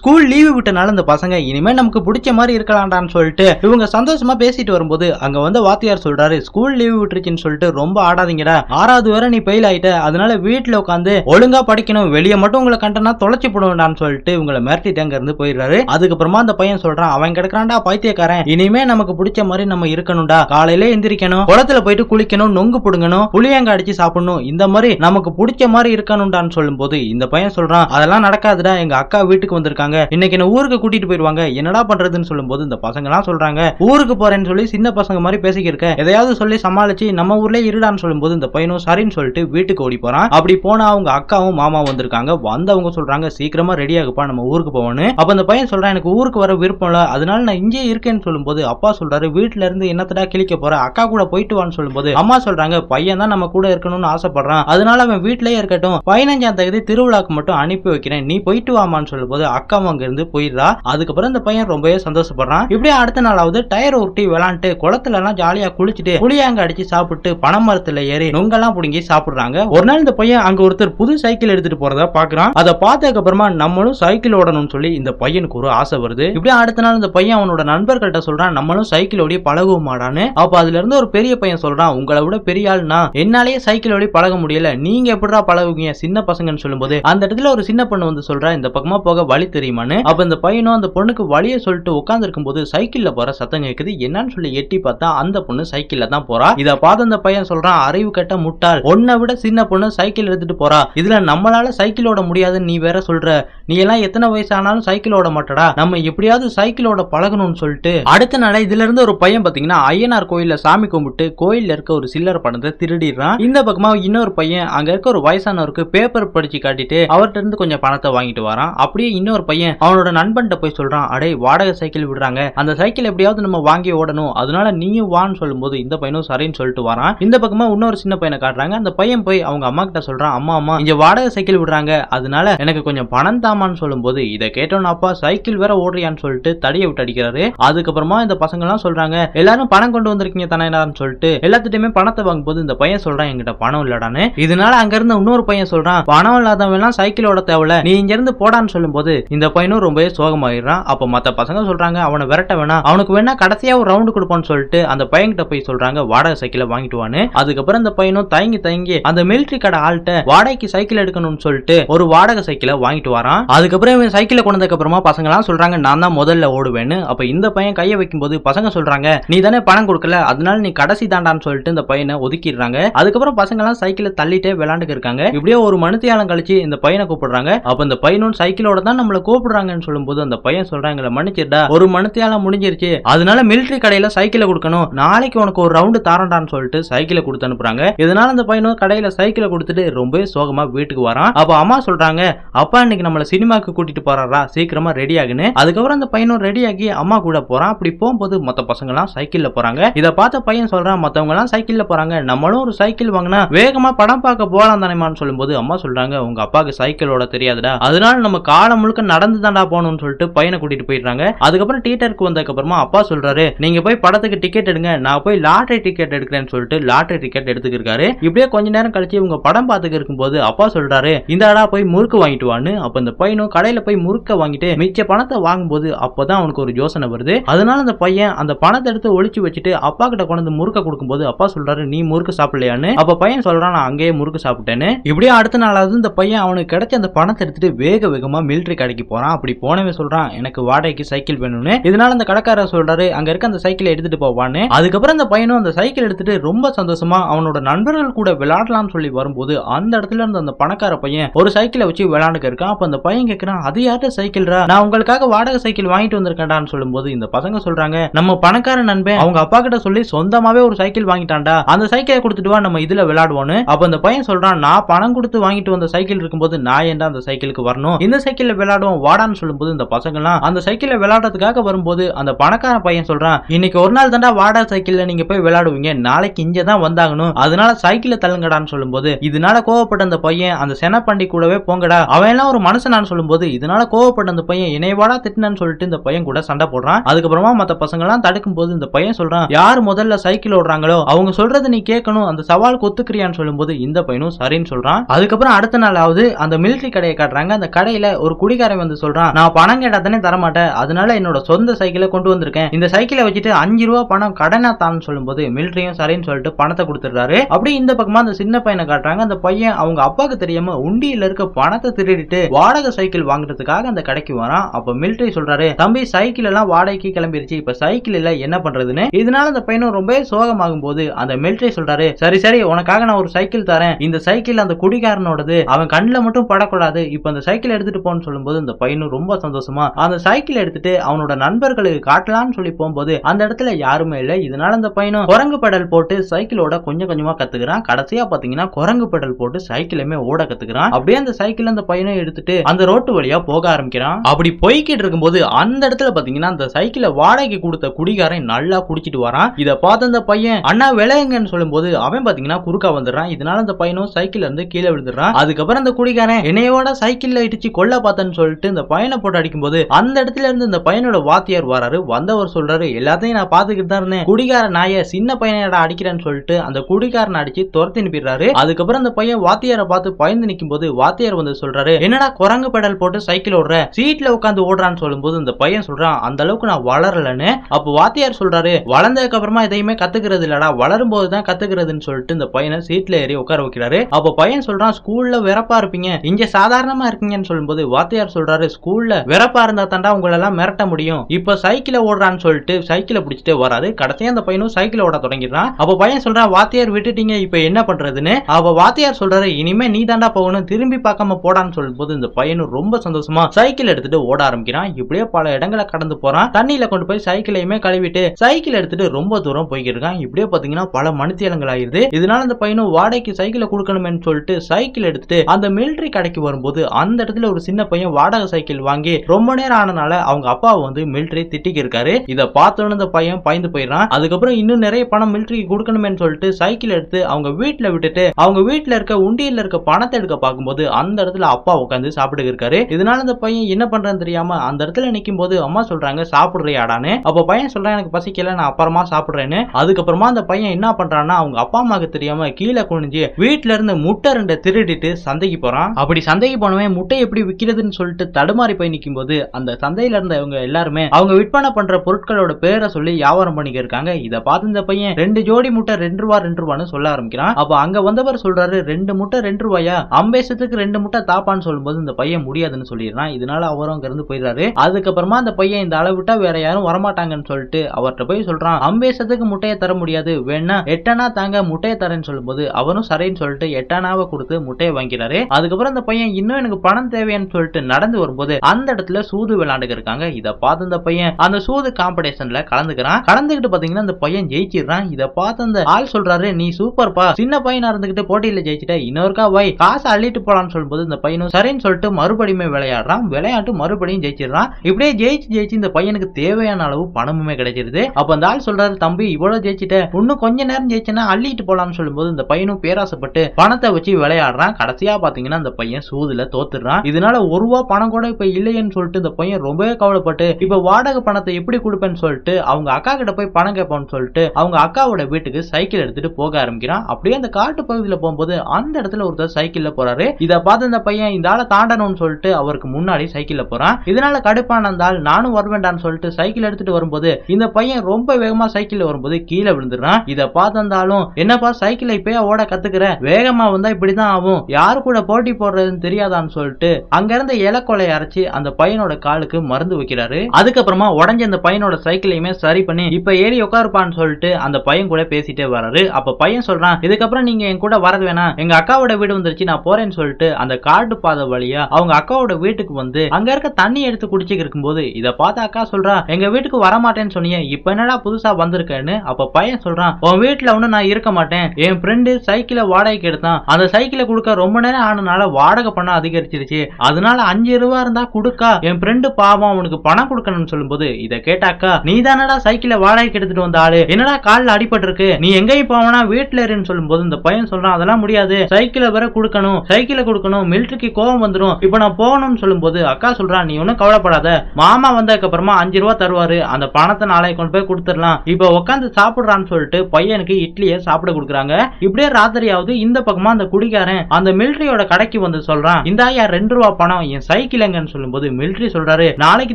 School leave விட்டனால இந்த பசங்க இனிமே நமக்கு பிடிச்ச மாதிரி இருக்கலாம்டான்னு சொல்லிட்டு இவங்க சந்தோஷமா பேசிட்டு வரும்போது அங்க வந்து வாத்தியார் சொல்றாரு ஸ்கூல் லீவு விட்டுருச்சுன்னு சொல்லிட்டு ரொம்ப ஆடாதீங்கடா. ஆறாவது வரை நீ ஃபெயில் ஆயிட்ட. அதனால வீட்டுல உட்காந்து ஒழுங்கா படிக்கணும். வெளியே மட்டும் உங்களை கண்டனா தொலைச்சு போடுவேன்டான்னு சொல்லிட்டு இவங்களை மிரட்டிட்டு அங்க இருந்து போயிடுறாரு. அதுக்கப்புறமா அந்த பையன் சொல்றான் அவன் கிடக்குறான்டா பைத்தியக்காரன். இனிமே நமக்கு பிடிச்ச மாதிரி நம்ம இருக்கணும்டா. காலையில எந்திரிக்கணும். குளத்துல போயிட்டு குளிக்கணும் நொங்கு புடுங்கணும் புளியங்க அடிச்சு சாப்பிடணும். இந்த மாதிரி நமக்கு பிடிச்ச மாதிரி இருக்கணும்டான்னு சொல்லும் போது இந்த பையன் சொல்றான் அதெல்லாம் நடக்காதுடா. எங்க அக்கா வீட்டுக்கு வந்திருக்காங்க. இன்னைக்கு என்ன ஊருக்கு கூட்டிட்டு போயிருவாங்க என்னடா பண்றதுன்னு சொல்லும்போது இந்த பசங்க எல்லாம் சொல்றாங்க ஊருக்கு போறேன்னு சொல்லி சின்ன பசங்க மாதிரி பேசிக்கிருக்க. எதையாவது சொல்லி சமாளிச்சு நம்ம ஊர்லயே இருடான்னு சொல்லும்போது இந்த பையனும் சரின்னு சொல்லிட்டு வீட்டுக்கு ஓடி போறான். அப்படி போனா அவங்க அக்காவும் மாமாவும் வந்திருக்காங்க. வந்தவங்க சொல்றாங்க சீக்கிரமா ரெடி ஆகுப்பா நம்ம ஊருக்கு போகணும் அப்ப அந்த பையன் சொல்றான் எனக்கு ஊருக்கு வர விருப்பம் இல்ல. அதனால நான் இங்கே இருக்கேன்னு சொல்லும்போது அப்பா சொல்றாரு வீட்டுல இருந்து என்னத்தடா கிழிக்க போற? அக்கா கூட போயிட்டு வான்னு சொல்லும்போது அம்மா சொல்றாங்க பையன் தான் நம்ம கூட இருக்கணும்னு ஆசைப்படுறான். அதனால அவன் வீட்லயே இருக்கட்டும். பதினஞ்சாம் தேதி திருவிழாக்கு மட்டும் அனுப்பி வைக்கிறேன். நீ போயிட்டு வாமான்னு சொல்லும்போது அக்கா அக்காவும் அங்க இருந்து போயிடுறா. அதுக்கப்புறம் இந்த பையன் ரொம்பவே சந்தோஷப்படுறான். இப்படியே அடுத்த நாளாவது டயர் உருட்டி விளாண்டுட்டு குளத்துல எல்லாம் ஜாலியா குளிச்சுட்டு புளியாங்க அடிச்சு சாப்பிட்டு பனை மரத்துல ஏறி நொங்கெல்லாம் புடுங்கி சாப்பிடுறாங்க. ஒரு நாள் இந்த பையன் அங்க ஒருத்தர் புது சைக்கிள் எடுத்துட்டு போறத பாக்குறான். அதை பார்த்ததுக்கு அப்புறமா நம்மளும் சைக்கிள் ஓடணும்னு சொல்லி இந்த பையனுக்கு ஒரு ஆசை வருது. இப்படியே அடுத்த நாள் இந்த பையன் அவனோட நண்பர்கள்ட்ட சொல்றான் நம்மளும் சைக்கிள் ஓடி பழகுவோமாடான்னு. அப்ப அதுல இருந்து ஒரு பெரிய பையன் சொல்றான் உங்களை விட பெரிய ஆள்னா என்னாலேயே சைக்கிள் ஓடி பழக முடியல. நீங்க எப்படிடா பழகுவீங்க? சின்ன பசங்கன்னு சொல்லும்போது. அந்த இடத்துல ஒரு சின்ன பொண்ணு வந்து சொல்றா இந்த பக்கமா போக வழி தெரியும். தெரியுமான்னு? அப்ப இந்த பையனும் அந்த பொண்ணுக்கு வழியை சொல்லிட்டு உட்கார்ந்து இருக்கும்போது சைக்கிள்ல போற சத்தம் கேக்குது. என்னன்னு சொல்லி எட்டி பார்த்தா அந்த பொண்ணு சைக்கிள்ல தான் போறா. இத பார்த்து அந்த பையன் சொல்றான் அறிவு கட்ட முட்டாள். உன்னை விட சின்ன பொண்ணு சைக்கிள் எடுத்துட்டு போறா. இதுல நம்மளால சைக்கிள் ஓட முடியாதுன்னு நீ வேற சொல்ற. நீ எல்லாம் எத்தனை வயசு ஆனாலும் சைக்கிள் ஓட மாட்டடா. நம்ம எப்படியாவது சைக்கிளோட பழகணும்னு சொல்லிட்டு. அடுத்த நாள இதுல இருந்து ஒரு பையன் பாத்தீங்கன்னா ஐயனார் கோயில்ல சாமி கும்பிட்டு கோயில்ல இருக்க ஒரு சில்லறை பணத்தை திருடிடுறான். இந்த பக்கமா இன்னொரு பையன் அங்க இருக்க ஒரு வயசானவருக்கு பேப்பர் படிச்சு காட்டிட்டு அவர்கிட்ட இருந்து கொஞ்சம் பணத்தை வாங்கிட்டு வரான். அப்படியே இன்னொரு பையன் அவனோட நண்பன்கிட்ட போய் சொல்றான் அடே வாடகை சைக்கிள் விடுறாங்க. அந்த சைக்கிள் எப்படியாவது நம்ம வாங்கி ஓடணும். அதனால நீயும் வான்னு சொல்லும்போது இந்த பையனும் சரின்னு சொல்லிட்டு வரான். இந்த பக்கமா இன்னொரு சின்ன பையனை காட்டுறாங்க. அந்த பையன் போய் அவங்க அம்மா கிட்ட சொல்றான் அம்மா அம்மா இங்க வாடகை சைக்கிள் விடுறாங்க. அதனால எனக்கு கொஞ்சம் பணம் தாமான்னு சொல்லும்போது இதை கேட்டோன்னு அப்பா சைக்கிள் வேற ஓடுறியான்னு சொல்லிட்டு தடியை விட்டு அடிக்கிறாரு. அதுக்கப்புறமா இந்த பசங்க எல்லாம் சொல்றாங்க எல்லாரும் பணம் கொண்டு வந்திருக்கீங்க தானேடான்னு சொல்லிட்டு எல்லாத்துட்டுமே பணத்தை வாங்கும்போது இந்த பையன் சொல்றான் எங்கிட்ட பணம் இல்லடான்னு. இதனால அங்க இருந்த இன்னொரு பையன் சொல்றான் பணம் இல்லாதவன் எல்லாம் சைக்கிள் ஓட தேவையில்ல. நீ இங்க இருந்து போடான்னு சொல்லும்போது இந்த பையனும் ரொம்பவே சோகமாயிடுறான். அப்ப மத்த பசங்க சொல்றாங்க அவனை விரட்ட வேணாம். அவனுக்கு வேணா கடைசியா ஒரு ரவுண்டு கொடுப்பான்னு சொல்லிட்டு அந்த பையன்கிட்ட போய் சொல்றாங்க வாடகை சைக்கிளை வாங்கிட்டு அதுக்கப்புறம் அந்த பையனும் தயங்கி தயங்கி அந்த மிலிட்டரி கடை ஆள்கிட்ட வாடகைக்கு சைக்கிள் எடுக்கணும்னு சொல்லிட்டு ஒரு வாடகை சைக்கிளை வாங்கிட்டு வரான். அதுக்கப்புறம் இவன் சைக்கிளை கொண்டதுக்கு அப்புறமா பசங்க எல்லாம் சொல்றாங்க நான் தான் முதல்ல ஓடுவேன்னு. அப்ப இந்த பையன் கையை வைக்கும்போது பசங்க சொல்றாங்க நீ தானே பணம் கொடுக்கல அதனால நீ கடைசி தாண்டான்னு சொல்லிட்டு இந்த பையனை ஒதுக்கிடுறாங்க. அதுக்கப்புறம் பசங்க எல்லாம் சைக்கிளை தள்ளிட்டே விளாண்டுக்கு இருக்காங்க. இப்படியே ஒரு மனுத்தியாலம் கழிச்சு இந்த பையனை கூப்பிடுறாங்க. அப்ப இந்த பையனும் சைக்கிளோட தான் நம்மளை கூப்பிடுறாங்கன்னு சொல்லும்போது அந்த பையன் சொல்றாங்க மன்னிச்சிருடா ஒரு மனத்தையால முடிஞ்சிருச்சு. அதனால மிலிட்டரி கடையில சைக்கிளை கொடுக்கணும். நாளைக்கு உனக்கு ஒரு ரவுண்டு தாரண்டான்னு சொல்லிட்டு சைக்கிளை கொடுத்து அனுப்புறாங்க. இதனால அந்த பையனும் கடையில சைக்கிளை கொடுத்துட்டு ரொம்பவே சோகமா வீட்டுக்கு வரான். அப்ப அம்மா சொல்றாங்க அப்பா இன்னைக்கு நம்மள சினிமாக்கு கூட்டிட்டு போறாரா? சீக்கிரமா ரெடி ஆகுன்னு. அதுக்கப்புறம் அந்த பையனும் ரெடி ஆகி அம்மா கூட போறான். அப்படி போகும்போது மத்த பசங்க எல்லாம் சைக்கிள்ல போறாங்க. இதை பார்த்த பையன் சொல்றான் மத்தவங்க எல்லாம் சைக்கிள்ல போறாங்க. நம்மளும் ஒரு சைக்கிள் வாங்கினா வேகமா படம் பார்க்க போலாம் தானேமான்னு சொல்லும்போது அம்மா சொல்றாங்க உங்க அப்பாவுக்கு சைக்கிளோட தெரியாதுடா. அதனால நம்ம காலம் முழுக்க நடந்து தாண்டா போகணும்னு சொல்லிட்டு பையனை கூட்டிட்டு போயிடுறாங்க. அதுக்கப்புறம் தியேட்டருக்கு வந்ததுக்கு அப்புறமா அப்பா சொல்றாரு நீங்க போய் படத்துக்கு டிக்கெட் எடுங்க நான் போய் லாட்டரி டிக்கெட் எடுக்கிறேன்னு சொல்லிட்டு லாட்டரி டிக்கெட் எடுத்துக்கிருக்காரு. இப்படியே கொஞ்ச நேரம் கழிச்சு இவங்க படம் பார்த்துக்கு இருக்கும்போது அப்பா சொல்றாரு இந்தாடா போய் முறுக்கு வாங்கிட்டு வான்னு. அப்ப இந்த பையனும் கடையில போய் முறுக்க வாங்கிட்டு மிச்ச பணத்தை வாங்கும்போது அப்பதான் அவனுக்கு ஒரு யோசனை வருது. அதனால அந்த பையன் அந்த பணத்தை எடுத்து ஒழிச்சு வச்சுட்டு அப்பா கிட்ட கொண்டு வந்து முறுக்க கொடுக்கும்போது அப்பா சொல்றாரு நீ முறுக்கு சாப்பிடலையான்னு? அப்ப பையன் சொல்றான் நான் அங்கேயே முறுக்கு சாப்பிட்டேன்னு. இப்படியே அடுத்த நாளாவது இந்த பையன் அவனுக்கு கிடைச்ச அந்த பணத்தை எடுத்துட்டு வேக வேகமா மிலிட்டரி கடைக்கு போறான். அப்படி போனவன் சொல்றான் எனக்கு வாடகைக்கு சைக்கிள் வேணும்னு. இதனால அந்த கடைக்காரர் சொல்றாரு அங்க இருக்க அந்த சைக்கிளை எடுத்துட்டு போவான்னு. அதுக்கப்புறம் அந்த பையனும் அந்த சைக்கிள் எடுத்துட்டு ரொம்ப சந்தோஷமா அவனோட நண்பர்கள் கூட விளையாடலாம் சொல்லி வரும்போது அந்த இடத்துல இருந்த அந்த பணக்கார பையன் ஒரு சைக்கிளை வச்சு விளையாண்டுக்க இருக்கான். அப்ப அந்த பையன் கேக்குறான் அது யார்ட்ட சைக்கிள்ரா? நான் உங்களுக்காக வாடகை சைக்கிள் வாங்கிட்டு வந்திருக்கேன்டான்னு சொல்லும்போது இந்த பசங்க சொல்றாங்க நம்ம பணக்கார நண்பன் அவங்க அப்பா கிட்ட சொல்லி சொந்தமாவே ஒரு சைக்கிள் வாங்கிட்டான்டா. அந்த சைக்கிளை கொடுத்துட்டு வா நம்ம இதுல விளையாடுவோம்னு அப்ப அந்த பையன் சொல்றான் நான் பணம் கொடுத்து வாங்கிட்டு வந்த சைக்கிள் இருக்கும்போது நான் ஏன்டா அந்த சைக்கிளுக்கு வரணும்? இந்த சைக்கிள்ல விளையாடுவோம் வாடான்னு சொல்லும்போது இந்த பசங்கள்லாம் அந்த சைக்கிளை விளையாடுறதுக்காக வரும்போது அந்த பணக்கார பையன் சொல்றான் இன்னைக்கு ஒரு நாள் தாண்டா வாடா சைக்கிள்ல நீங்க போய் விளையாடுவீங்க நாளைக்கு இங்கே தான் வந்தாகணும். அதனால சைக்கிளை தள்ளுங்கடான்னு சொல்லும்போது இதனால கோவப்பட்ட அந்த பையன் அந்த செனப்பண்டி கூடவே போங்கடா. அவன் எல்லாம் ஒரு மனுஷனான்னு சொல்லும்போது இதனால கோவப்பட்ட அந்த பையன் இணைவாடா திட்டினான்னு சொல்லிட்டு இந்த பையன் கூட சண்டை போடுறான். அதுக்கப்புறமா மற்ற பசங்க எல்லாம் தடுக்கும் போது இந்த பையன் சொல்றான் யார் முதல்ல சைக்கிள் ஓடுறாங்களோ அவங்க சொல்றது நீ கேட்கணும் அந்த சவால் ஒத்துக்கிறியான்னு சொல்லும்போது இந்த பையனும் சரின்னு சொல்றான். அதுக்கப்புறம் அடுத்த நாளாவது அந்த மிலிட்டரி கடையை காட்டுறாங்க. அந்த கடையில ஒரு குடிகாரன் வந்து வந்து சொல்றான் நான் பணம் கேட்டா தானே தரமாட்டேன். அதனால என்னோட சொந்த சைக்கிளை கொண்டு வந்திருக்கேன். இந்த சைக்கிளை வச்சுட்டு அஞ்சு ரூபா பணம் கடனா தான் சொல்லும்போது மிலிட்டரியும் சரின்னு சொல்லிட்டு பணத்தை கொடுத்துடுறாரு. அப்படி இந்த பக்கமா அந்த சின்ன பையனை காட்டுறாங்க. அந்த பையன் அவங்க அப்பாவுக்கு தெரியாம உண்டியில இருக்க பணத்தை திருடிட்டு வாடகை சைக்கிள் வாங்குறதுக்காக அந்த கடைக்கு வரான். அப்ப மிலிட்டரி சொல்றாரு தம்பி சைக்கிள் எல்லாம் வாடகைக்கு கிளம்பிருச்சு. இப்ப சைக்கிள் இல்ல என்ன பண்றதுன்னு? இதனால அந்த பையனும் ரொம்ப சோகமாகும் போது அந்த மிலிட்டரி சொல்றாரு சரி சரி உனக்காக நான் ஒரு சைக்கிள் தரேன். இந்த சைக்கிள் அந்த குடிகாரனோடது. அவன் கண்ணில் மட்டும் படக்கூடாது. இப்ப அந்த சைக்கிள் எடுத்துட்டு போன்னு சொல்லும்போது இந்த பையனும் ரொம்ப சந்தோஷமா அந்த சைக்கிள் எடுத்துட்டு அவனோட நண்பர்களுக்கு காட்டலாம்னு சொல்லி போகும்போது அந்த இடத்துல யாருமே இல்லை. இதனால அந்த பையனும் குரங்கு பெடல் போட்டு சைக்கிளோட கொஞ்சம் கொஞ்சமா கத்துக்கிறான். கடைசியா பாத்தீங்கன்னா குரங்கு பெடல் போட்டு சைக்கிளுமே ஓட கத்துக்கிறான். அப்படியே அந்த சைக்கிள் அந்த பையனை எடுத்துட்டு அந்த ரோட்டு வழியா போக ஆரம்பிக்கிறான். அப்படி போய்கிட்டு இருக்கும்போது அந்த இடத்துல பாத்தீங்கன்னா அந்த சைக்கிளை வாடகைக்கு கொடுத்த குடிகாரன் நல்லா குடிச்சிட்டு வரான். இத பார்த்த அந்த பையன் அண்ணா விளையுங்கன்னு சொல்லும்போது அவன் பாத்தீங்கன்னா குறுக்கா வந்துடுறான். இதனால அந்த பையனும் சைக்கிள் இருந்து கீழே விழுந்துடுறான். அதுக்கப்புறம் அந்த குடிகாரன் என்னையோட சைக்கிள்ல இடிச்சு கொல்ல பார்த்தேன்னு சொல்லிட்டு இந்த பையனை போட்டு அடிக்கும்போது அந்த இடத்துல இருந்து இந்த பையனோட வாத்தியார் வராரு. வந்தவர் சொல்றாரு எல்லாத்தையும் நான் பாத்துக்கிட்டு தான் இருந்தேன். குடிகார நாய சின்ன பையனடா அடிக்கிறேன்னு சொல்லிட்டு அந்த குடிகாரனை அடிச்சு துரத்தி அனுப்பிடுறாரு அதுக்கப்புறம் அந்த பையன் வாத்தியாரை பார்த்து பயந்து நிற்கும் போது வாத்தியார் வந்து சொல்றாரு என்னடா குரங்கு பெடல் போட்டு சைக்கிள் ஓடுற? சீட்ல உட்காந்து ஓடுறான்னு சொல்லும்போது இந்த பையன் சொல்றான் அந்த அளவுக்கு நான் வளரலன்னு. அப்போ வாத்தியார் சொல்றாரு வளர்ந்ததுக்கு அப்புறமா எதையுமே கத்துக்கிறது இல்லடா. வளரும் போது தான் கத்துக்கிறதுன்னு சொல்லிட்டு இந்த பையனை சீட்ல ஏறி உட்கார வைக்கிறாரு. அப்போ பையன் சொல்றான் ஸ்கூல்ல வெறப்பா இருப்பீங்க. இங்க சாதாரணமா இருக்கீங்கன்னு சொல்லும்போது வாத்தியார் சொல்றாரு ஸ்கூல்ல வெறப்பா இருந்தா தாண்டா உங்களை எல்லாம் மிரட்ட முடியும். இப்போ சைக்கிள ஓடுறான்னு சொல்லிட்டு சைக்கிளை பிடிச்சிட்டே வராது. கடைசியா அந்த பையனும் சைக்கிள் ஓட தொடங்கிடுறான். அப்ப பையன் சொல்றான் வாத்தியார் விட்டுட்டீங்க இப்ப என்ன பண்றதுன்னு? அவ வாத்தியார் சொல்றாரு இனிமே நீ தாண்டா போகணும் திரும்பி பார்க்காம போடான்னு சொல்லும்போது இந்த பையனும் ரொம்ப சந்தோஷமா சைக்கிள் எடுத்துட்டு ஓட ஆரம்பிக்கிறான். இப்படியே பல இடங்களை கடந்து போறான். தண்ணியில கொண்டு போய் சைக்கிளையுமே கழுவிட்டு சைக்கிள் எடுத்துட்டு ரொம்ப தூரம் போய்கிட்டு இருக்கான். இப்படியே பாத்தீங்கன்னா பல மனுத்தியலங்கள் ஆயிருது இதனால அந்த பையனும் வாடகைக்கு சைக்கிளை கொடுக்கணுமேன்னு சொல்லிட்டு சைக்கிள் எடுத்துட்டு அந்த மிலிட்டரி கடைக்கு வரும்போது அந்த இடத்துல ஒரு சின்ன பையன் வாடகை சைக்கிள் வாங்கி ரொம்ப நேரம் ஆனனால அவங்க அப்பாவை வந்து மிலிட்டரி திட்டிக்கு இருக்காரு. இதை பார்த்தோன்னு அந்த பையன் பயந்து போயிடுறான். அதுக்கப்புறம் இன்னும் நிறைய பணம் மிலிட்டரிக்கு கொடுக்கணுமேன்னு சொல்லிட்டு சைக்கிள் எடுத்து அவங்க வீட்டில் விட்டுட்டு அவங்க வீட்டில் இருக்க உண்டியில் இருக்க பணத்தை எடுக்க பார்க்கும்போது அந்த இடத்துல அப்பா உட்காந்து சாப்பிட்டு இருக்காரு. இதனால அந்த பையன் என்ன பண்றேன்னு தெரியாம அந்த இடத்துல நிக்கும் போது அம்மா சொல்றாங்க சாப்பிடுறியாடான்னு. அப்ப பையன் சொல்றான் எனக்கு பசிக்கல நான் அப்புறமா சாப்பிடுறேன்னு. அதுக்கப்புறமா அந்த பையன் என்ன பண்றான்னா அவங்க அப்பா அம்மாவுக்கு தெரியாம கீழே குனிஞ்சு வீட்டுல இருந்து முட்டை ரெண்டை திருடிட்டு சந்தைக்கு போறான். அப்படி சந்தைக்கு போனவன் முட்டை எப்படி விக்கிறதுன்னு சொல்லிட்டு தடுமாறி போய் நிக்கும் போது அந்த சந்தையில இருந்த இவங்க எல்லாருமே அவங்க விற்பனை பண்ற பொருட்களோட பேரை சொல்லி வியாபாரம் பண்ணிக்க இருக்காங்க இதை பார்த்து இந்த பையன் ரெண்டு ஜோடி முட்டை ரெண்டு ரூபா ரெண்டு ரூபான்னு சொல்ல ஆரம்பிக்கிறான். அப்ப அங்க வந்தவர் சொல்றாரு ரெண்டு முட்டை ரெண்டு ரூபாயா? அம்பேசத்துக்கு ரெண்டு முட்டை தாப்பான்னு சொல்லும்போது இந்த பையன் முடியாதுன்னு சொல்லிடுறான். இதனால அவரும் அங்க இருந்து போயிடுறாரு. அதுக்கப்புறமா அந்த பையன் இந்த அளவு விட்டா வேற யாரும் வரமாட்டாங்கன்னு சொல்லிட்டு அவர்கிட்ட போய் சொல்றான். அம்பேசத்துக்கு முட்டையை தர முடியாது. வேணா எட்டனா தாங்க முட்டையை தரேன்னு சொல்லும்போது அவரும் சரின்னு சொல்லிட்டு எட்டனாவை கொடுத்து முட்டையை வாங்கிறாரு அதுக்கப்புறம் அந்த பையன் இன்னும் எனக்கு பணம் தேவைன்னு சொல்லிட்டு நடந்து வரும்போது அந்த இடத்துல சூது விளையாண்டுக்கு இருக்காங்க. இதை பார்த்து அந்த பையன் அந்த சூது காம்படிஷன்ல கலந்துக்கிறான். கலந்துகிட்டு பாத்தீங்கன்னா அந்த பையன் ஜெயிச்சிடுறான். இதை பார்த்து அந்த ஆள் சொல்றாரு நீ சூப்பர்ப்பா சின்ன பையனா இருந்துகிட்டு போட்டியில ஜெயிச்சிட்ட இன்னொருக்கா வை. காசு அள்ளிட்டு போலான்னு சொல்லும்போது இந்த பையனும் சரின்னு சொல்லிட்டு மறுபடியுமே விளையாடுறான். விளையாட்டு மறுபடியும் ஜெயிச்சிடுறான். இப்படியே ஜெயிச்சு ஜெயிச்சு இந்த பையனுக்கு தேவையான அளவு பணமுமே கிடைச்சிருது. அப்ப அந்த ஆள் சொல்றாரு தம்பி இவ்வளவு ஜெயிச்சிட்ட. இன்னும் கொஞ்ச நேரம் ஜெயிச்சனா அள்ளிட்டு போலாம்னு சொல்லும்போது இந்த பையனும் பேராசைப்பட்டு பணத்தை வச்சு விளையாடுறான். கடைசியா பாத்தீங்கன்னா அந்த பையன் சூதுல தோத்துடுறான். இதனால ஒரு ரூபா பணம் கூட இப்ப இல்லைன்னு சொல்லிட்டு இந்த பையன் ரொம்பவே கவலைப்பட்டு இப்ப வாடகை பணத்தை எப்படி கொடுப்பேன்னு சொல்லிட்டு அவங்க அக்கா கிட்ட போய் பணம் கேட்போம்னு சொல்லிட்டு அவங்க அக்காவோட வீட்டுக்கு சைக்கிள் எடுத்துட்டு போக ஆரம்பிக்கிறான். அப்படியே அந்த காட்டு பகுதியில போகும்போது அந்த இடத்துல ஒருத்தர் சைக்கிள்ல போறாரு. இதை பார்த்து இந்த பையன் இந்த ஆளை தாண்டணும்னு சொல்லிட்டு அவருக்கு முன்னாடி சைக்கிள்ல போறான். இதனால கடுப்பான அந்த ஆள் நானும் வரவேண்டான்னு சொல்லிட்டு சைக்கிள் எடுத்துட்டு வரும்போது இந்த பையன் ரொம்ப வேகமா சைக்கிள்ல வரும்போது கீழே விழுந்துடுறான். இதை பார்த்திருந்தாலும் என்னப்பா சைக்கிளை இப்பயே ஓட கத்துக்கிற? வேகமா வந்தா இப்படிதான் ஆகும். யாரு கூட போட்டி போடுறதுன்னு தெரியாதான்னு சொல்லிட்டு அங்க இருந்த இலக்கொலையை அரைச்சு அந்த பையனோட காலுக்கு மருந்து வைக்கிறாரு. அதுக்கப்புறமா உடஞ்ச அந்த பையனோட சைக்கிளையுமே சரி பண்ணி இப்ப ஏறி உட்காருப்பான்னு சொல்லிட்டு அந்த பையன் கூட பேசிட்டே வராரு. அப்ப பையன் சொல்றான் இதுக்கப்புறம் நீங்க என் கூட வரது வேணாம். எங்க அக்காவோட வீடு வந்துருச்சு நான் போறேன்னு சொல்லிட்டு அந்த காட்டு பாதை வழியா அவங்க அக்காவோட வீட்டுக்கு வந்து அங்க இருக்க தண்ணி எடுத்து குடிச்சுக்கு இருக்கும்போது இதை பார்த்து அக்கா சொல்றா எங்க வீட்டுக்கு வரமாட்டேன்னு சொன்னீங்க இப்ப என்னடா புதுசா வந்திருக்கேன்னு? அப்ப பையன் சொல்றான் உன் வீட்டுல ஒண்ணு நான் இருக்க மாட்டேன். என் ஃப்ரெண்டு சைக்கிளை வாடகைக்கு எடுத்தான். அந்த சைக்கிளை கொடுக்க ரொம்ப நேரம் ஆனனால வாடகை பணம் அதிகரிச்சிருச்சு. அதனால அஞ்சு ரூபா இருந்தா கொடுக்கா. என் ஃப்ரெண்டு பாவம் அவனுக்கு பணம் கொடுக்கணும்னு சொல்லும்போது இதை கேட்டாக்கா நீ தானடா சைக்கிளை வாடகைக்கு எடுத்துட்டு வந்த ஆளு. என்னடா காலில் அடிபட்டு இருக்கு நீ எங்கேயும் போவனா? வீட்டுல இருன்னு சொல்லும்போது இந்த பையன் சொல்றான் அதெல்லாம் முடியாது. சைக்கிளை வேற கொடுக்கணும். சைக்கிளை கொடுக்கணும். மிலிட்ரிக்கு கோவம் வந்துடும் இப்போ நான் போகணும்னு சொல்லும்போது அக்கா சொல்றான் நீ ஒன்னும் கவலைப்படாத. மாமா வந்ததுக்கு அப்புறமா அஞ்சு ரூபா தருவாரு. அந்த பணத்தை நாளைக்கு கொண்டு போய் கொடுத்துடலாம். இப்ப உட்காந்து சாப்பிடுறான்னு சொல்லிட்டு பையனுக்கு இட்லியை சாப்பிட கொடுக்குறாங்க. இப்படியே ராத்திரி ஆகுது இந்த பக்கமா அந்த குடிக்காரன் அந்த மிலிட்டரியோட கடைக்கு வந்து சொல்றான் இந்த ரெண்டு ரூபா பணம். என் சைக்கிள் சைக்கிள் சொல்லும்போது மிலிட்ரி சொல்றாரு நாளைக்கு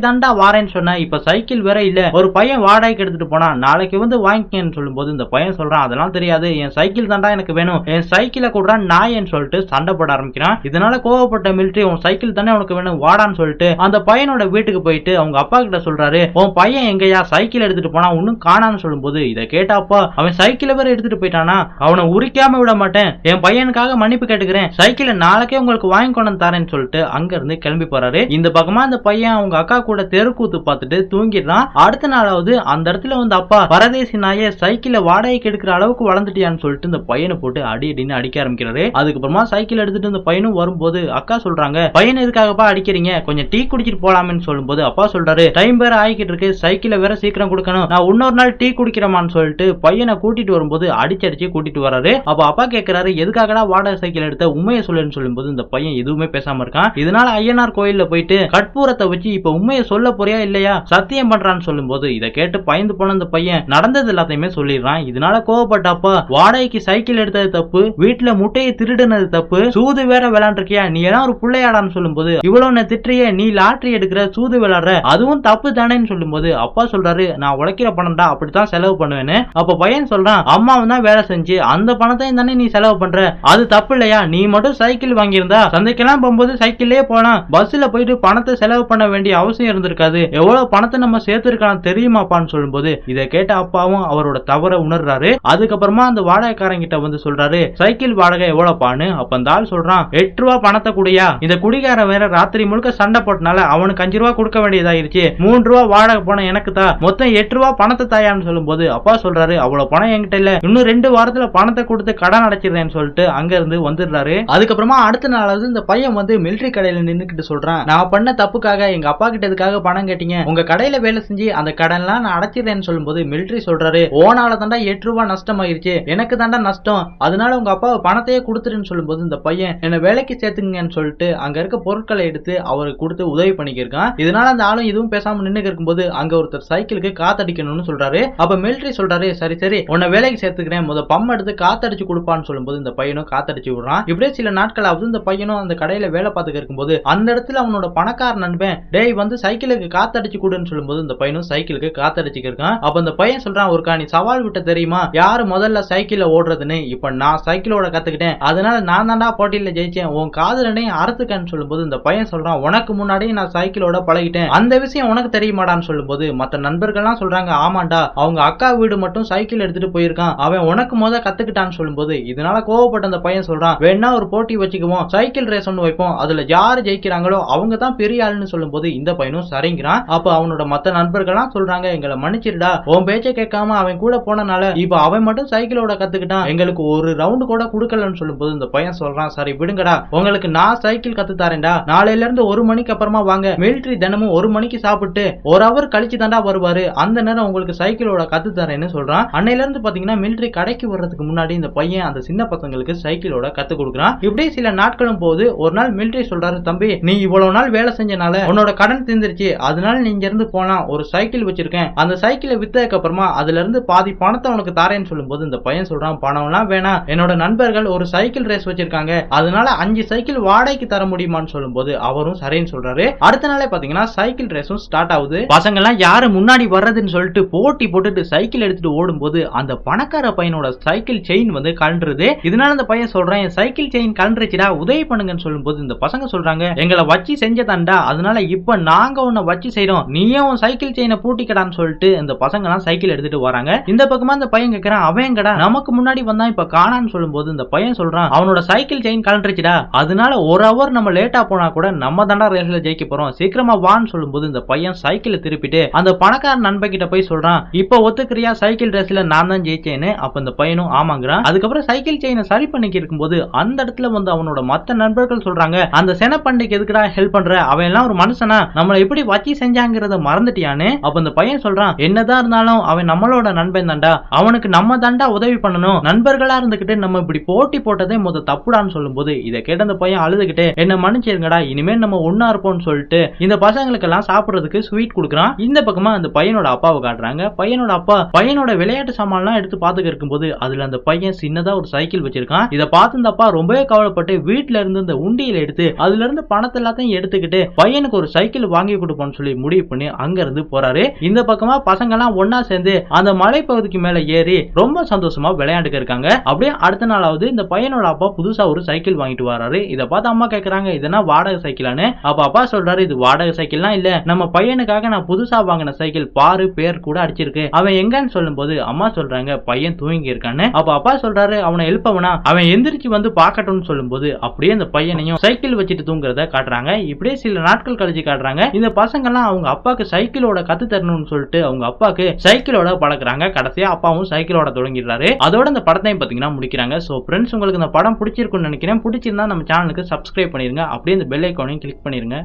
தாண்டா வாரேன்னு சொன்னேன் இப்ப சைக்கிள் வேற இல்ல. ஒரு பையன் வாடகைக்கு எடுத்துட்டு போனா நாளைக்கு வந்து வாங்கிக்கன்னு சொல்லும்போது இந்த பையன் சொல்றான் அதெல்லாம் தெரியாது. என் சைக்கிள் தாண்டா எனக்கு வேணும். என் சைக்கிளை கூட நாயன்னு சொல்லிட்டு சண்டை போட ஆரம்பிக்கிறான். இதனால கோவப்பட்ட மிலிட்ரி உன் சைக்கிள் தானே உனக்கு வேணும் வாடான்னு சொல்லிட்டு அந்த பையனோட வீட்டுக்கு போயிட்டு அவங்க அப்பா கிட்ட சொல்றாரு உன் பையன் எங்கயா சைக்கிள் எடுத்துட்டு போனா ஒன்னும் காணான்னு சொல்லும்போது இதை கேட்டாப்பா. அவன் சைக்கிளை வேற எடுத்துட்டு போயிட்டானா? அவனை உரிக்காம விட மாட்டேன். என் பையனுக்காக மன்னிப்பு கேட்டுக்கிறேன். சைக்கிளை நாளைக்கே உங்களுக்கு வாங்கி கொண்டு தரேன்னு சொல்லிட்டு அங்க இருந்து கிளம்பி போறாரு. இந்த பக்கமா அந்த பையன் அவங்க அக்கா கூட தெருக்கூத்து பார்த்துட்டு தூங்கிடுறான். அடுத்த நாளாவது அந்த இடத்துல வந்து அப்பா பரதேசி நாய சைக்கிளை வாடகைக்கு எடுக்கிற அளவுக்கு வளர்ந்துட்டியான்னு சொல்லிட்டு இந்த பையனை போட்டு அடி அடின்னு அடிக்க ஆரம்பிக்கிறாரு. அதுக்கப்புறமா சைக்கிள் எடுத்துட்டு இந்த பையனும் வரும்போது அக்கா சொல்றாங்க பையன் எதுக்காகப்பா அடிக்கிறீங்க? கொஞ்சம் டீ குடிச்சிட்டு போலாமேன்னு சொல்லும்போது அப்பா சொல்றாரு டைம் வேற ஆகிக்கிட்டு இருக்கு சைக்கிளை வேற சீக்கிரம் கொடுக்கணும். நான் இன்னொரு நாள் டீ குடிக்கிறமான்னு சொல்லிட்டு பையனை கூட்டிட்டு வரும்போது அடிச்சடிச்சு கூட்டிட்டு வராரு. அப்ப அப்பா கேக்குறாரு எதுக்காகடா வாடகை சைக்கிள் எடுத்த? உண்மையை சொல்லுன்னு சொல்லும்போது இந்த பையன் எதுவுமே பேசாம இருக்கான். இதனால ஐயனார் கோயில்ல போயிட்டு கற்பூரத்தை வச்சு இப்ப உண்மையை சொல்ல போறியா இல்லையா? சத்தியம் பண்றான்னு சொல்லும் போது இதை கேட்டு பயந்து போன அந்த பையன் நடந்தது எல்லாத்தையுமே சொல்லிடுறான். இதனால கோவப்பட்ட அப்பா வாடகைக்கு சைக்கிள் எடுத்தது தப்பு வீட்டுல முட்டையை திருடுனது தப்பு சூது வேற விளையாண்டுருக்கியா? நீ எல்லாம் ஒரு பிள்ளையாடான்னு சொல்லும்போது இவ்வளவு திட்டுறிய நீ லாட்ரி எடுக்கிற சூது விளையாடுற அதுவும் தப்பு தானேன்னு சொல்லும் போது அப்பா சொல்றாரு நான் உழைக்கிற பணம்டா அப்படித்தான் செலவு பண்ணுவேன்னு. அப்ப பையன் சொல்றான் அம்மாவும் தான் வேலை செஞ்சு அந்த பணத்தையும் தானே நீ செலவு பண்ற அது தப்பு இல்லையா? நீ மட்டும் சைக்கிள் வாங்கியிருந்தா சந்தைக்கெல்லாம் போகும்போது சைக்கிள்லயே போலாம் பஸ்ல போயிட்டு பணத்தை செலவு பண்ண வேண்டிய அவசியம் இருந்திருக்காது. எவ்வளவு பணத்தை நம்ம சேர்த்திருக்கலாம் தெரியுமாப்பான்னு சொல்லும்போது இதை கேட்ட அப்பாவும் அவரோட தவற உணர்றாரு. அதுக்கப்புறமா அந்த வாடகைக்காரங்கிட்ட வந்து சொல்றாரு சைக்கிள் வாடகை எவ்வளவுப்பான்னு அப்ப அந்த ஆள் சொல்றான் எட்டு ரூபா பணத்தை குடியா? இந்த குடிகாரன் வேற ராத்திரி முழுக்க சண்டை போட்டனால அவனுக்கு அஞ்சு ரூபா கொடுக்க வேண்டியதாயிருச்சு. மூணு ரூபா வாடகை பணம் எனக்கு தான் மொத்தம் எட்டு ரூபா பணத்தை தாயான்னு சொல்லும்போது அப்பா சொல்றாரு அவ்வளவு பணம் என்கிட்ட இல்ல. இன்னும் ரெண்டு வாரத்துல பணத்தை கொடுத்து கடன் அடைச்சிடுறேன்னு சொல்லிட்டு அங்க இருந்து வந்துடுறாரு. அதுக்கப்புறமா அடுத்த நாளாவது இந்த பையன் வந்து மிலிட்டரி கடையில நின்னுக்கிட்டு சொல்றான். நான் பண்ண தப்புக்காக எங்க அப்பா கிட்ட இதுக்காக பணம் கேட்டீங்க? உங்க கடையில வேலை செஞ்சு அந்த கடன்லாம் நான் அடைச்சிடுறேன்னு சொல்லும்போது மிலிட்டரி சொல்றாரு ஓனால தாண்டா எட்டு ரூபா நஷ்டமாயிருச்சு. எனக்கு தாண்டா நஷ்டம். அதனால உங்க அப்பாவை பணத்தையே கொடுத்துருன்னு சொல்லும்போது இந்த பையன் என்ன வேலைக்கு சேர்த்துங்கன்னு சொல்லிட்டு அங்க இருக்க பொருட்களை எடுத்து அவருக்கு கொடுத்து உதவி பண்ணிக்கிருக்கான். இதனால அந்த ஆளும் எதுவும் பேசாம நின்னுக்கு இருக்கும்போது அங்க ஒருத்தர் சைக்கிளுக்கு காத்தடிக்கணும்னு சொல்றாரு. அப்ப மிலிட்டரி சொல்றாரு சரி சரி உன்னை வேலைக்கு சேர்த்துக்கிறேன். முத பம் எடுத்து காத்தடிச்சு கொடுப்பான்னு சொல்லும்போது இந்த பையனும் காத்தடிச்சு விடுறான். இப்படியே சில நாட்களாவது இந்த பையனும் அந்த கடையில வேலை பார்த்துக்க இருக்கும்போது அந்த இடத்துல அவனோட பணக்கார நண்பன் டேய் வந்து சைக்கிளுக்கு காத்தடிச்சு கொடுன்னு சொல்லும்போது இந்த பையனும் சைக்கிளுக்கு காத்தடிச்சுக்கிருக்கான் அப்ப அந்த பையன் சொல்றான் ஒரு காணி சவால் விட்ட தெரியுமா? யாரு முதல்ல சைக்கிள ஓடுறதுன்னு? இப்ப நான் சைக்கிளோட கத்துக்கிட்டேன். அதனால நான் தாண்டா போட்டியில ஜெயிச்சேன். உன் காதலனையும் அறுத்துக்கன்னு சொல்லும்போது இந்த பையன் சொல்றான் உனக்கு முன்னாடியே நான் சைக்கிளோட பழகிட்டேன். அந்த விஷயம் உனக்கு தெரியுமாடான்னு சொல்லும்போது மத்த நண்பர்கள்லாம் சொல்றாங்க ஆமாண்டா அவங்க அக்கா வீடு மட்டும் சைக்கிள் எடுத்துட்டு போயிருக்கான். அவன் உனக்கு முத கத்துக்கிட்டான்னு சொல்லும்போது இதனால கோவப்பட்ட அந்த பையன் சொல்றான் வேணா ஒரு போட்டி வச்சுக்குவோம். சைக்கிள் ரேஸ் ஒன்று வைப்போம். அதுல யாரு ஜெயிக்கிறாங்களோ அவங்க தான் பெரிய ஆளுன்னு சொல்லும்போது இந்த பையனும் சரிங்கிறான். அப்ப அவனோட மத்த நண்பர்கள்லாம் சொல்றாங்க எங்களை மன்னிச்சிருடா உன் பேச்சை கேட்காம அவன் கூட போனனால இப்ப அவன் மட்டும் சைக்கிளோட கத்துக்கிட்டான். எங்களுக்கு ஒரு ரவுண்டு கூட கொடுக்கலன்னு சொல்லும்போது இந்த பையன் சொல்றான் சரி விடுங்கடா. உங்களுக்கு நான் சைக்கிள் கத்து தரேன்டா. நாளையில இருந்து ஒரு மணிக்கு அப்புறமா வாங்க. மிலிட்டரி தினமும் ஒரு மணிக்கு சாப்பிட்டு ஒரு அவர் கழிச்சு தாண்டா வருவாரு. அந்த நேரம் உங்களுக்கு சைக்கிளோட கத்து தரேன்னு சொல்றான். அன்னையில இருந்து பாத்தீங்கன்னா மிலிட்டரி கடைக்கு வர்றதுக்கு முன்னாடி இந்த பையன் அந்த சின்ன பசங்களுக்கு சைக்கிளோட கத்து கொடுக்குறான். இப்படியே சில நாட்களும் போது ஒரு நாள் மிலிட்டரி சொல்றாரு தம்பி நீ இவ்வளவு நாள் வேலை செஞ்சனால உன்னோட கடன் தீர்ந்துருச்சு. அதனால நீங்க இருந்து போனா ஒரு சைக்கிள் வச்சிருக்கேன். அந்த சைக்கிளை வித்ததுக்கு அப்புறமா அதுல இருந்து பாதி பணத்தை உனக்கு தாரேன்னு சொல்லும்போது இந்த பையன் சொல்றான் பணம்லாம் வேணாம். என்னோட நண்பர்கள் ஒரு சைக்கிள் ரேஸ் வச்சிருக்காங்க. அதனால அஞ்சு சைக்கிள் வாடகைக்கு தர முடியுமான்னு சொல்லும்போது அவரும் சரின்னு சொல்றாரு. அடுத்த நாளே பாத்தீங்கன்னா சைக்கிள் ரேஸும் ஸ்டார்ட் ஆகுது. பசங்க எல்லாம் யாரு முன்னாடி வர்றதுன்னு சொல்லிட்டு போட்டி போட்டுட்டு சைக்கிள் எடுத்துட்டு ஓடும்போது அந்த பணக்கார பையனோட சைக்கிள் செயின் வந்து கழண்டுருது இதனால அந்த பையன் சொல்றேன் சைக்கிள் செயின் கழண்டுருச்சுடா உதவி பண்ணுங்கன்னு சொல்லும்போது இந்த பசங்க சொல்றாங்க எங்களை வச்சு செஞ்சதாண்டா. அதனால இப்ப நாங்க உன்னை வச்சு செய்கிறோம் நீயே உன் சைக்கிள் செயினை பூட்டிக்கடான்னு சொல்லிட்டு இந்த பசங்க எல்லாம் சைக்கிள் எடுத்துட்டு வராங்க. இந்த பக்கமா அந்த பையன் கேக்குறான் அவன் கடா நமக்கு முன்னாடி வந்தான் இப்ப காணான்னு சொல்லும்போது இந்த பையன் சொல்றான் அவனோட சைக்கிள் செயின் கழண்டுருச்சுடா அதனால ஒரு ஹவர் நம்ம லேட்டா போனா கூட நம்ம தாண்டா ரேஸ்ல ஜெயிக்க போறோம். சீக்கிரமா வான்னு சொல்லும்போது இந்த பையன் சைக்கிளை திருப்பிட்டு அந்த பணக்கார நண்பன் கிட்ட போய் சொல்றான் இப்ப ஒத்துக்கிறியா சைக்கிள் ரேஸ்ல நான் தான் ஜெயிச்சேன்னு? அப்ப இந்த பையனும் ஆமாங்கிறான். அதுக்கப்புறம் சைக்கிள் செயினை சரி பண்ணிக்க இருக்கும்போது அந்த இடத்துல வந்து அவனோட மத்த நண்பர்கள் சொல்றாங்க அந்த சென பண்டிகை எதுக்குடா ஹெல்ப் பண்ற? அவன் எல்லாம் ஒரு மனுஷனா? நம்மளை எப்படி வச்சு செஞ்சாங்கிறத மறந்துட்டியான்னு அப்ப அந்த பையன் சொல்றான் என்னதான் இருந்தாலும் அவன் நம்மளோட நண்பன் தாண்டா அவனுக்கு நம்ம தாண்டா உதவி பண்ணணும். நண்பர்களா இருந்துகிட்டு நம்ம இப்படி போட்டி போட்டதே முத தப்புடான்னு சொல்லும்போது இதை கேட்ட அந்த பையன் அழுதுகிட்டு என்ன மன்னிச்சிருங்கடா இனிமே நம்ம ஒன்னா இருப்போம்னு சொல்லிட்டு இந்த பசங்களுக்கு எல்லாம் சாப்பிடுறதுக்கு ஸ்வீட் கொடுக்குறான். இந்த பக்கமா அந்த பையனோட அப்பாவை காட்டுறாங்க. பையனோட அப்பா பையனோட விளையாட்டு சாமான்லாம் எடுத்து பாத்துக்க இருக்கும்போது அதுல அந்த பையன் சின்னதா ஒரு சைக்கிள் வச்சிருக்கான். இதை பார்த்து இந்த அப்பா ரொம்பவே கவலைப்பட்டு வீட்டுல இருந்து இந்த உண்டியல எடுத்து அதுல இருந்து பணத்தை எல்லாத்தையும் எடுத்துக்கிட்டு பையனுக்கு ஒரு சைக்கிள் வாங்கி கொடுப்போம்னு சொல்லி முடிவு பண்ணி அங்க இருந்து போறாரு. இந்த பக்கமா பசங்க எல்லாம் ஒன்னா சேர்ந்து அந்த மலைப்பகுதிக்கு மேல ஏறி ரொம்ப சந்தோஷமா விளையாண்டுக்க இருக்காங்க. அப்படியே அடுத்த நாளாவது இந்த பையனோட அப்பா புதுசா ஒரு சைக்கிள் வாங்கிட்டு வராரு. இதை பார்த்து அம்மா கேக்குறாங்க இதனா வாடகை சைக்கிளான்னு அப்ப அப்பா சொல்றாரு இது வாடகை சைக்கிள்லாம் இல்ல. நம்ம பையனுக்காக நான் புதுசா வாங்கின சைக்கிள் பாரு பேர் கூட அடிச்சிருக்கு. அவன் எங்கன்னு சொல்லும் போது அம்மா சொல்றாங்க பையன் தூங்கி இருக்கான்னு. அப்ப அப்பா சொல்றாரு அவனை எழுப்பவனா அவன் எந்திரிச்சு வந்து பார்க்கட்டும்னு சொல்லும்போது அப்படியே அந்த பையனையும் சைக்கிள் வச்சுட்டு தூங்குறத காட்டுறாங்க. இப்படியே சில நாட்கள் கழிச்சு காட்டுறாங்க. இந்த பசங்க எல்லாம் அவங்க அப்பாக்கு சைக்கிளோட கத்து தரணும்னு சொல்லிட்டு அவங்க அப்பாக்கு சைக்கிளோட பழக்கிறாங்க கடைசியா அப்பாவும் சைக்கிளோட தொடங்கிடுறாரு. அதோட இந்த படத்தையும் பாத்தீங்கன்னா முடிக்கிறாங்க. சோ ஃப்ரெண்ட்ஸ் உங்களுக்கு இந்த படம் பிடிச்சிருக்கும்னு நினைக்கிறேன். பிடிச்சிருந்தா நம்ம சேனலுக்கு சப்ஸ்கிரைப் பண்ணிருங்க. அப்படியே இந்த பெல் ஐக்கானையும் கிளிக் பண்ணிருங்க.